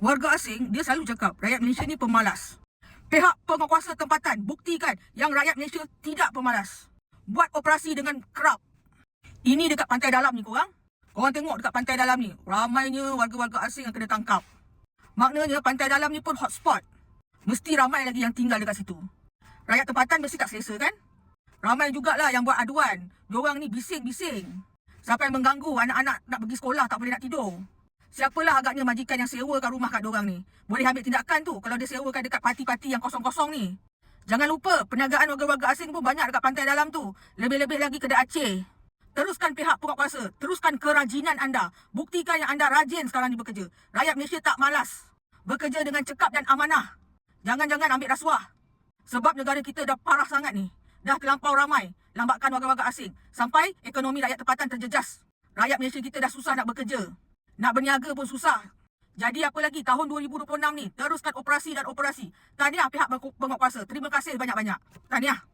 Warga asing, dia selalu cakap rakyat Malaysia ni pemalas. Pihak penguasa tempatan buktikan yang rakyat Malaysia tidak pemalas. Buat operasi dengan kerap. Ini dekat pantai dalam ni korang. Korang tengok dekat pantai dalam ni. Ramainya warga-warga asing yang kena tangkap. Maknanya pantai dalam ni pun hotspot. Mesti ramai lagi yang tinggal dekat situ. Rakyat tempatan mesti tak selesa kan? Ramai jugalah yang buat aduan. Diorang ni bising-bising. Sampai mengganggu anak-anak nak pergi sekolah tak boleh nak tidur. Siapalah agaknya majikan yang sewakan rumah kat diorang ni. Boleh ambil tindakan tu kalau dia sewakan dekat parti-parti yang kosong-kosong ni. Jangan lupa perniagaan warga-warga asing pun banyak dekat pantai dalam tu. Lebih-lebih lagi kedai Aceh. Teruskan pihak penguasa. Teruskan kerajinan anda. Buktikan yang anda rajin sekarang ni bekerja. Rakyat Malaysia tak malas. Bekerja dengan cekap dan amanah. Jangan-jangan ambil rasuah. Sebab negara kita dah parah sangat ni. Dah terlampau ramai lambatkan warga-warga asing. Sampai ekonomi rakyat tempatan terjejas. Rakyat Malaysia kita dah susah nak bekerja. Nak berniaga pun susah. Jadi apa lagi tahun 2026 ni teruskan operasi dan operasi. Tahniah pihak penguasa. Terima kasih banyak-banyak. Tahniah.